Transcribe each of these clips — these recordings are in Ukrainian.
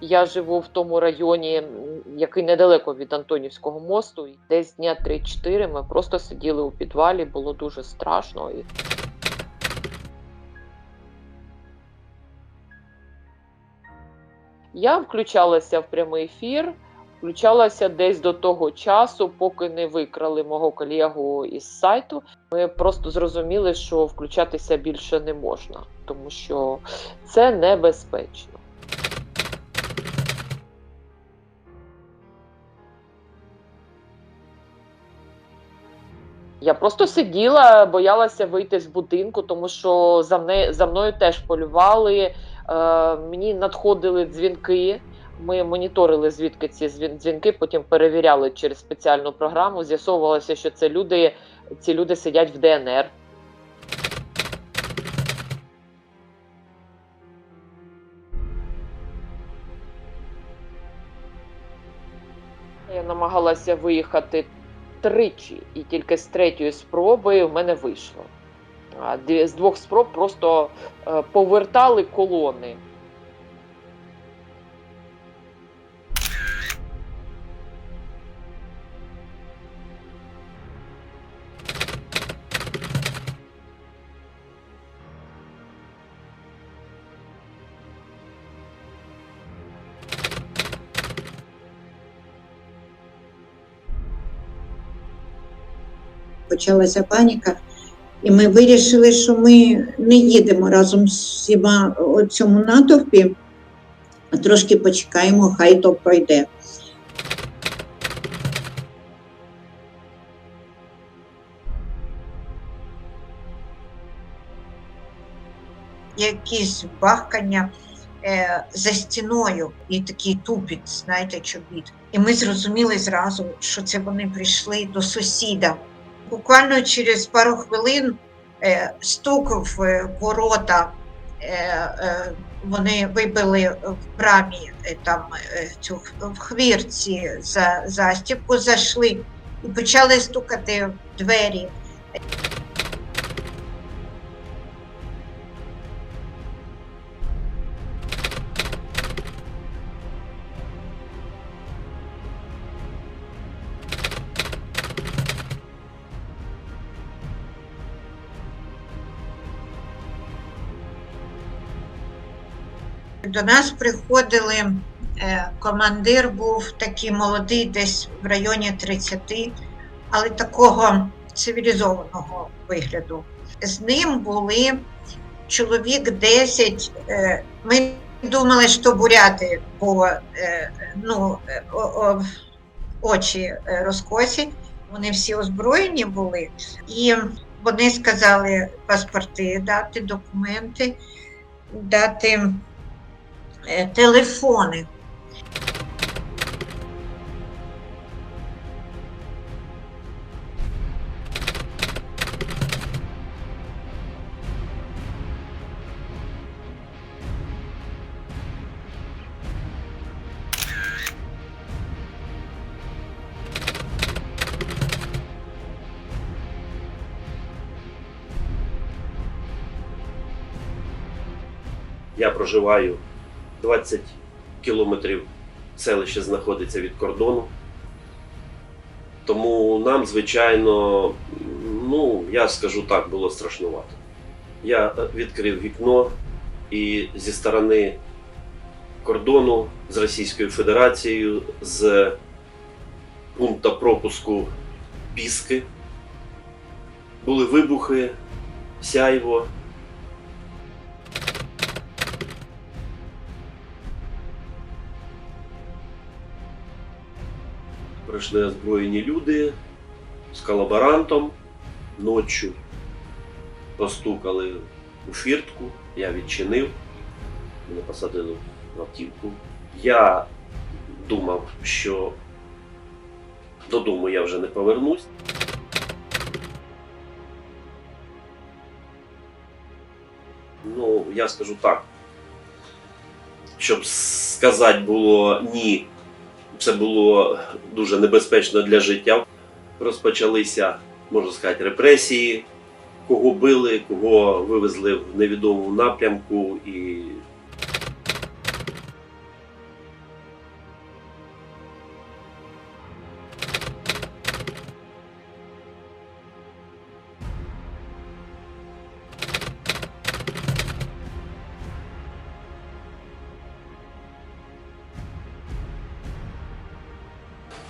Я живу в тому районі, який недалеко від Антонівського мосту. Десь дня 3-4 ми просто сиділи у підвалі, було дуже страшно. Я включалася в прямий ефір, включалася десь до того часу, поки не викрали мого колегу із сайту. Ми просто зрозуміли, що включатися більше не можна, тому що це небезпечно. Я просто сиділа, боялася вийти з будинку, тому що за, мне, за мною теж полювали. Е, мені надходили дзвінки. Ми моніторили звідки ці дзвінки, потім перевіряли через спеціальну програму. З'ясовувалося, що це люди, ці люди сидять в ДНР. Я намагалася виїхати тричі, і тільки з третьої спроби в мене вийшло. А З двох спроб просто е, повертали колони. Почалася паніка, і ми вирішили, що ми не їдемо разом з всіма у цьому натовпі, а трошки почекаємо, хай то пройде. Якісь бахкання е, за стіною і такий тупіт, знаєте, чобіт. І ми зрозуміли зразу, що це вони прийшли до сусіда. Буквально через пару хвилин е, стук в е, ворота. Е, вони вибили в брамі там цю в хвірці за застіпку, зайшли і почали стукати в двері. До нас приходили, е, командир був такий молодий, десь в районі 30, але такого цивілізованого вигляду. З ним були чоловік 10. е, Ми думали, що буряти, бо е, ну, очі розкосі. Вони всі озброєні були, і вони сказали паспорти дати, документи, дати телефони. Я проживаю 20 кілометрів селище знаходиться від кордону. Тому нам, звичайно, ну, я скажу так, було страшнувато. Я е, відкрив вікно і зі сторони кордону з Російською Федерацією, з пункту пропуску Піски, були вибухи, сяйво. Прийшли озброєні люди з колаборантом ночі постукали у фіртку, я відчинив, мене посадили в автівку. Я думав, що додому я вже не повернусь. Ну, я скажу так, щоб сказати було ні це було дуже небезпечно для життя. Розпочалися, можна сказати, репресії, кого били, кого вивезли в невідомому напрямку. І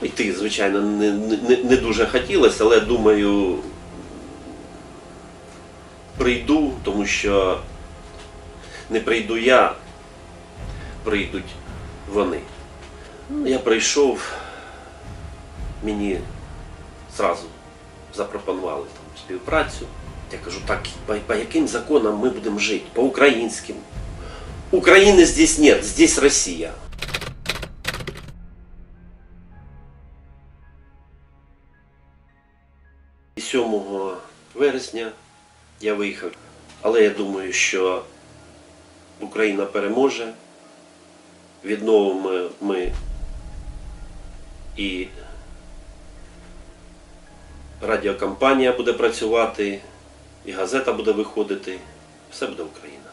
Йти, звичайно, не, не, не дуже хотілося, але думаю, прийду, тому що не прийду я, прийдуть вони. Ну, я прийшов, мені зразу запропонували там співпрацю. Я кажу, так, по, по яким законам ми будемо жити? По українським. України здесь нет, здесь Росія. І 7 вересня я виїхав. Але я думаю, що Україна переможе. Відновимо ми і радіокампанія буде працювати, і газета буде виходити. Все буде Україна.